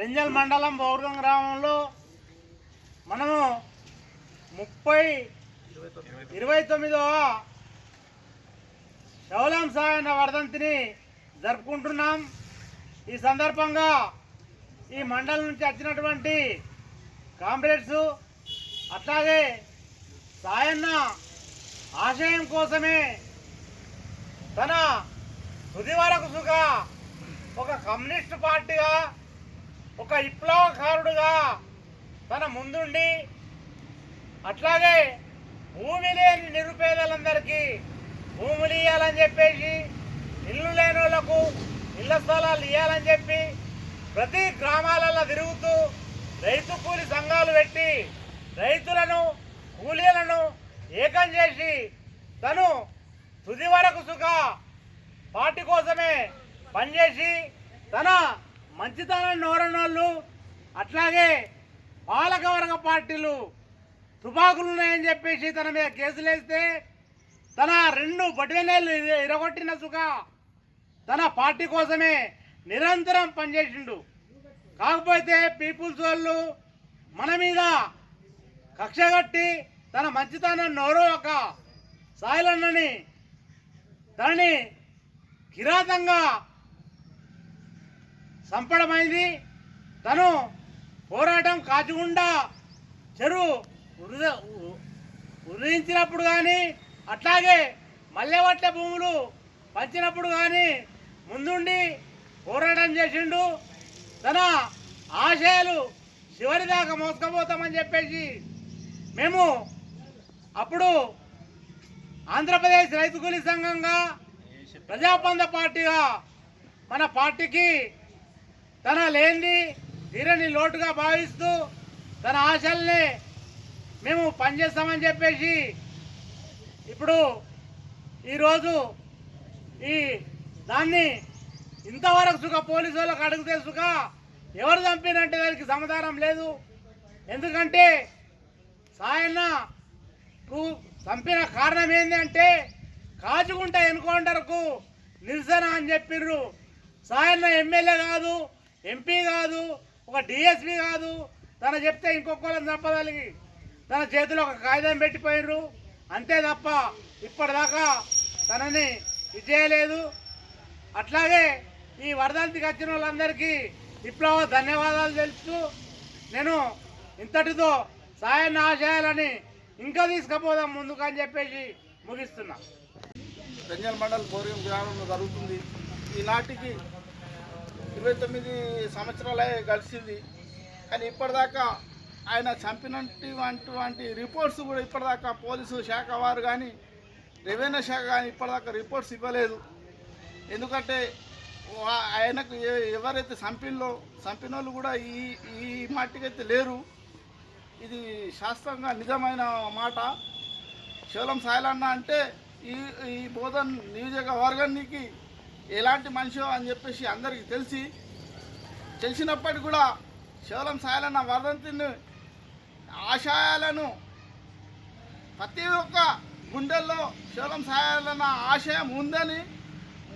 రెంజల్ మండలం బౌర్గం గ్రామంలో మనము ముప్పై ఇరవై తొమ్మిదవ శౌలం సాయన వర్ధంతిని జరుపుకుంటున్నాం. ఈ సందర్భంగా ఈ మండలం నుంచి వచ్చినటువంటి కామ్రేడ్స్ అట్లాగే సాయన్న ఆశయం కోసమే తన తుది వరకు సుఖ ఒక కమ్యూనిస్ట్ పార్టీగా ఒక విప్లవకారుడుగా తన ముందుండి అట్లాగే భూమి లేని నిరుపేదలందరికీ భూములు ఇవ్వాలని చెప్పేసి ఇల్లు లేని వాళ్ళకు ఇళ్ళ స్థలాలు ఇవ్వాలని చెప్పి ప్రతి గ్రామాలలో తిరుగుతూ రైతు కూలి సంఘాలు పెట్టి రైతులను కూలీలను ఏకం చేసి తను తుది వరకు సుఖ పార్టీ కోసమే పనిచేసి తన మంచితనాన్ని నోరనోళ్ళు అట్లాగే పాలకవర్గ పార్టీలు తుపాకులు ఉన్నాయని చెప్పేసి తన మీద కేసులేస్తే తన రెండు బటివేలు ఇరగొట్టిన సుఖ తన పార్టీ కోసమే నిరంతరం పనిచేసిండు. కాకపోతే పీపుల్స్ వాళ్ళు మన మీద కక్ష కట్టి తన మంచితనం నోరు ఒక సాయిలన్నని తనని కిరాతంగా సంపడమైంది. తను పోరాటం కాచకుండా చెరువు ఉరుద- కానీ అట్లాగే మల్లెవట్ల భూములు పంచినప్పుడు కానీ ముందుండి పోరాటం చేసిండు. తన ఆశయాలు చివరిదాకా మోసుకపోతామని చెప్పేసి మేము అప్పుడు ఆంధ్రప్రదేశ్ రైతు కూలీ సంఘంగా ప్రజాపంద పార్టీగా మన పార్టీకి తన లేనిది తీరని లోటుగా భావిస్తూ తన ఆశల్ని మేము పనిచేస్తామని చెప్పేసి ఇప్పుడు ఈరోజు ఈ దాన్ని ఇంతవరకు సుఖ పోలీసు వాళ్ళకి అడిగితే సుఖ ఎవరు చంపినంటే దానికి సమాధానం లేదు. ఎందుకంటే సాయన్నకు చంపిన కారణం ఏంది అంటే కాచుకుంట ఎన్కౌంటర్కు నిరసన అని చెప్పిర్రు. సాయన్న ఎమ్మెల్యే కాదు ఎంపీ కాదు ఒక డిఎస్పీ కాదు. తన చెప్తే ఇంకొకళ్ళని చంపదలిగి తన చేతిలో ఒక కాగితం పెట్టిపోయినరు అంతే తప్ప ఇప్పటిదాకా తనని ఇది చేయలేదు. అట్లాగే ఈ వరదంతికి వచ్చిన వాళ్ళందరికీ విప్లవ ధన్యవాదాలు తెలుసు నేను ఇంతటితో సాయం ఆశయాలని ఇంకా తీసుకుపోదాం ముందుకు అని చెప్పేసి ముగిస్తున్నా. రంజల్ మండల్ బోరియం గ్రామంలో జరుగుతుంది. ఈనాటికి ఇరవై తొమ్మిది సంవత్సరాలే గడిచింది. కానీ ఇప్పటిదాకా ఆయన చంపినటువంటి రిపోర్ట్స్ కూడా ఇప్పటిదాకా పోలీసు శాఖ వారు కానీ రెవెన్యూ శాఖ కానీ ఇప్పటిదాకా రిపోర్ట్స్ ఇవ్వలేదు. ఎందుకంటే ఆయనకు ఎవరైతే చంపినలో చంపిన వాళ్ళు కూడా ఈ ఈ మట్టికైతే లేరు. ఇది శాస్త్రంగా నిజమైన మాట. శివలం సాయలన్న అంటే ఈ ఈ బోధన్ నియోజకవర్గానికి ఎలాంటి మనిషో అని చెప్పేసి అందరికీ తెలిసి తెలిసినప్పటికీ కూడా శివలం సాయాలన్న వర్ధంతిని ఆశయాలను ప్రతి ఒక్క గుండెల్లో శివలం సాయాలన్న ఆశయం ఉందని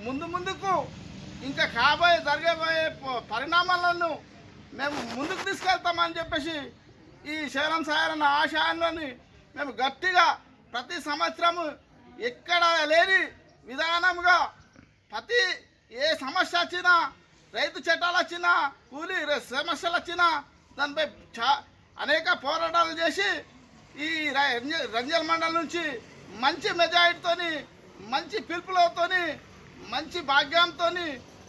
ముందు ముందుకు ఇంకా కాబోయే జరగబోయే పరిణామాలను మేము ముందుకు తీసుకెళ్తామని చెప్పేసి ఈ శివలం సాయాలన్న ఆశయాన్ని మేము గట్టిగా ప్రతి సంవత్సరము ఎక్కడ లేని విధానంగా ప్రతి ఏ సమస్య వచ్చినా రైతు చట్టాలు వచ్చినా కూలీ సమస్యలు వచ్చినా దానిపై చా అనేక పోరాటాలు చేసి ఈ ర- రంజ- రంజల్ మండల్ నుంచి మంచి మెజారిటీతో మంచి పిలుపులతో మంచి భాగ్యంతోని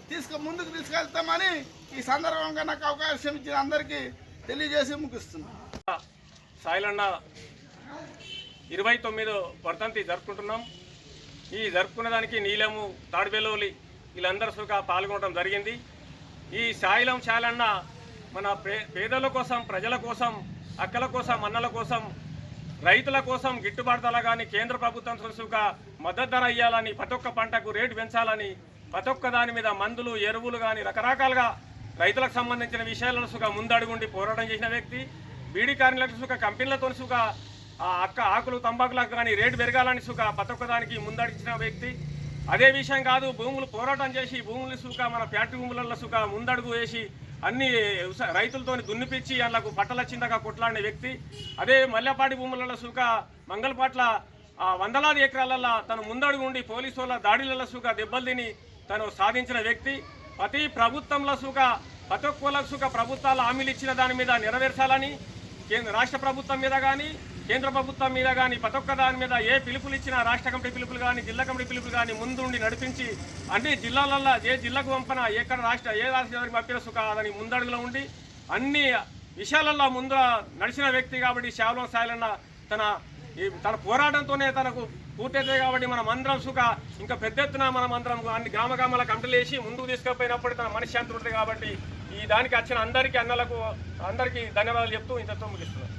తీసుకు ముందుకు తీసుకెళ్తామని ఈ సందర్భంగా నాకు అవకాశం ఇచ్చిన అందరికీ తెలియజేసి ముగిస్తున్నాను. సాయిలన్న ఇరవై తొమ్మిదో వర్ధంతి జరుపుకుంటున్నాం. ఈ జరుపుకునే దానికి నీలము తాడిబెల్లోలి వీళ్ళందరూ సుఖ పాల్గొనడం జరిగింది. ఈ సాయిలం చాలన్న మన పే పేదల కోసం ప్రజల కోసం అక్కల కోసం అన్నల కోసం రైతుల కోసం గిట్టుబాటు ధర కానీ కేంద్ర ప్రభుత్వం సుగా మద్దతు ధర ఇవ్వాలని ప్రతి ఒక్క పంటకు రేటు పెంచాలని ప్రతి ఒక్క దాని మీద మందులు ఎరువులు కానీ రకరకాలుగా రైతులకు సంబంధించిన విషయాలను సుగా ముందడుగుండి పోరాటం చేసిన వ్యక్తి. బీడీ కార్మికులకు సుఖ కంపెనీలతో సుఖ ఆ అక్క ఆకులు తంబాకులకు కానీ రేటు పెరగాలని సుఖ ప్రతి ఒక్క దానికి ముందడిచిన వ్యక్తి. అదే విషయం కాదు భూములు పోరాటం చేసి భూములు సుఖ మన ఫ్యాక్టరీ భూములలో సుఖ ముందడుగు వేసి అన్ని రైతులతో దున్నిపించి అందులోకి పట్టల చిందగా కొట్లాడిన వ్యక్తి. అదే మల్లెపాటి భూములలో సుఖ మంగళపాట్ల వందలాది ఎకరాలలో తను ముందడుగు ఉండి పోలీసు వాళ్ళ దాడిలలో సుఖ దెబ్బలు తిని తను సాధించిన వ్యక్తి. ప్రతి ప్రభుత్వంలో సుఖ ప్రతి ఒక్కళ్ళకు సుఖ ప్రభుత్వాలు హామీలు ఇచ్చిన దాని మీద నెరవేర్చాలని కేంద్ర రాష్ట్ర ప్రభుత్వం మీద కానీ కేంద్ర ప్రభుత్వం మీద కానీ ప్రతి ఒక్క దాని మీద ఏ పిలుపులు ఇచ్చినా రాష్ట్ర కమిటీ పిలుపులు కానీ జిల్లా కమిటీ పిలుపులు కానీ ముందుండి నడిపించి అన్ని జిల్లాలల్లో ఏ జిల్లాకు పంపన ఎక్కడ రాష్ట్ర ఏ రాష్ట్ర పంపిన సుఖ అదని ముందడుగులో ఉండి అన్ని విషయాలల్లో ముందు నడిచిన వ్యక్తి కాబట్టి శావలం సాయలన్న తన ఈ తన పోరాటంతోనే తనకు పూర్తయితే కాబట్టి మనం అందరం సుఖ ఇంకా పెద్ద ఎత్తున మనం అందరం అన్ని గ్రామ గ్రామాల కంటలేసి వేసి ముందుకు తీసుకుపోయినప్పుడు తన మనశ్శాంతి ఉంటుంది కాబట్టి ఈ దానికి వచ్చిన అందరికీ అన్నలకు అందరికీ ధన్యవాదాలు చెప్తూ ఇంతతో ముగిస్తున్నాను.